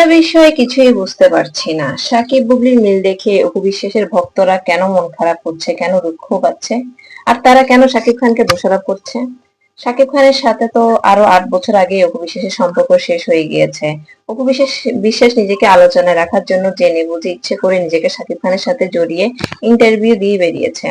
একটা বিষয় কিছুই বুঝতে পারছি না। সাকিব, বুবলির মিল দেখে অপু বিশ্বাসের ভক্তরা কেন মন খারাপ করছে, কেন দুঃখ পাচ্ছে? আর তারা কেন সাকিব খানকে দোষারোপ করছে? সাকিব খানের সাথে তো আরও আট বছর আগে অপু বিশ্বাসের সম্পর্ক শেষ হয়ে গিয়েছে। অপু বিশ্বাস বিশ্বাস নিজেকে আলোচনায় রাখার জন্য জেনে বুঝে ইচ্ছে করে নিজেকে সাকিব খানের সাথে জড়িয়ে ইন্টারভিউ দিয়ে বেরিয়েছে।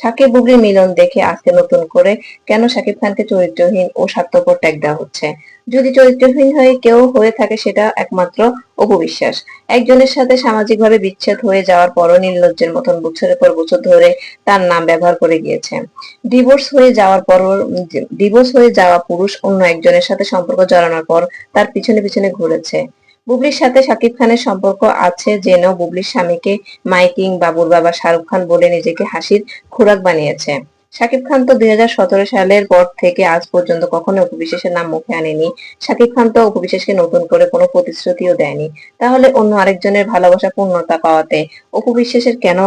সাকিব বুবলির মিলন দেখে আজকে নতুন করে কেন সাকিব খানকে চরিত্রহীন ও স্বার্থপর ট্যাগ দেওয়া হচ্ছে? যদি চরিত্রহীন হয়ে, কেউ হয়ে থাকে সেটা একমাত্র অপবিশ্বাস। একজনের সাথে সামাজিকভাবে বিচ্ছেদ হয়ে যাওয়ার পরও নির্লজ্জের মতন বছরের পর বছর ধরে তার নাম ব্যবহার করে গিয়েছে। ডিভোর্স হয়ে যাওয়ার পর ডিভোর্স হয়ে যাওয়া পুরুষ অন্য একজনের সাথে সম্পর্ক জড়ানোর পর তার পিছনে পিছনে ঘুরেছে। বুবলির সাথে শাকিব খানের সম্পর্ক আছে জেনেও বুবলির স্বামীকে মাইকিং বাবুর বাবা শাহরুখ খান বলে নিজেকে হাসির খোরাক বানিয়েছে। শাকিব খান তো দুই হাজার সতেরো সালের পর থেকে আজ পর্যন্ত কখনো উপবিশেষের নাম মুখে আনেনি। শাকিব খান তো উপবিশেষকে নতুন করে কোনো প্রতিশ্রুতিও দেয়নি। তাহলে অন্য আরেকজনের ভালোবাসা পূর্ণতা পাওয়াতে উপবিশ্বাসের কেন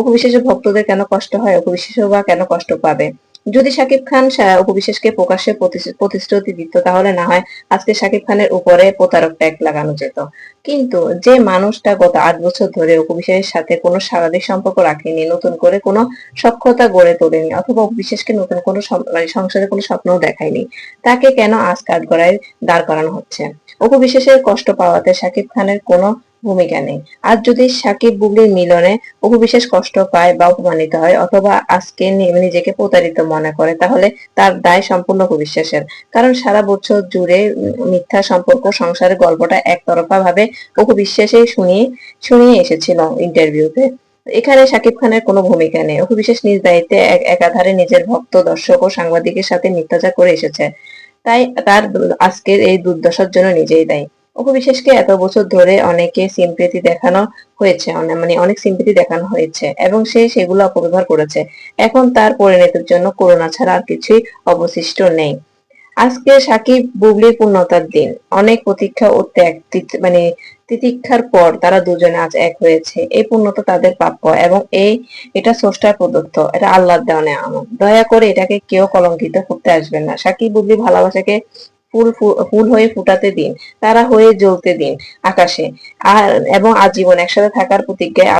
উপবিশ্বাসের ভক্তদের কেন কষ্ট হয়? উপবিশ্বাসও বা কেন কষ্ট পাবে? যদি শাকিব খান উপবিশ্বাসকে প্রকাশ্যে প্রতিশ্রুতি দিত, তাহলে না হয় আজকে শাকিব খানের উপরে প্রতারক ট্যাগ লাগানো যেত। কিন্তু যে মানুষটা গত আট বছর ধরে উপবিশ্বাসের সাথে কোনো স্বাভাবিক সম্পর্ক রাখেনি, নতুন করে কোনো সক্ষতা গড়ে তোলেনি, অথবা উপবিশ্বাসকে নতুন কোনো মানে সংসারে কোনো স্বপ্নও দেখায়নি, তাকে কেন আজ কাঠগড়ায় দাঁড় করানো হচ্ছে? উপবিশ্বাসের কষ্ট পাওয়াতে শাকিব খানের কোনো ভূমিকা নেই। আজ যদি সাকিব বুবলির মিলনে উপবিশেষ কষ্ট পায় বা অপমানিত হয় অথবা আজকে নিজেকে প্রতারিত মনে করে, তাহলে তার দায় সম্পূর্ণ অপবিশ্বাসের। কারণ সারা বছর জুড়ে মিথ্যা সম্পর্ক সংসারের গল্পটা একতরফা ভাবে অপবিশ্বাসেই শুনিয়ে শুনিয়ে এসেছিল ইন্টারভিউতে এখানে শাকিব খানের কোনো ভূমিকা নেই। অপবিশ্বাস নিজ দায়িত্বে এক- একাধারে নিজের ভক্ত, দর্শক ও সাংবাদিকের সাথে মিথ্যাচার করে এসেছে। তাই তার আজকের এই দুর্দশার জন্য নিজেই দায়ী। অপবিশ্বাসকে এত বছর ধরে অনেকে সিম্পেথি দেখানো হয়েছে মানে অনেক সিম্পেথি দেখানো হয়েছে এবং সে সেগুলো অপব্যবহার করেছে। এখন তার পরিণতির জন্য করোনা ছাড়া আর কিছুই অবশিষ্ট নেই। আজকে সাকিব বুবলির পূর্ণতার দিন। অনেক প্রতীক্ষা ও ত্যাগ মানে তিতিক্ষার পর তারা দুজনে আজ এক হয়েছে। এই পূর্ণতা তাদের প্রাপ্য এবং এই এটা স্রষ্টার প্রদত্ত। এটা আল্লাহর দেওয়া নেয়ামত। দয়া করে এটাকে কেউ কলঙ্কিত করতে আসবেন না। সাকিব বুবলি ভালোবাসাকে ফুল ফুল হয়ে ফুটাতে দিন, তারা হয়ে জ্বলতে দিন আকাশে। আর, এবং আজীবন একসাথে থাকার প্রতিজ্ঞায়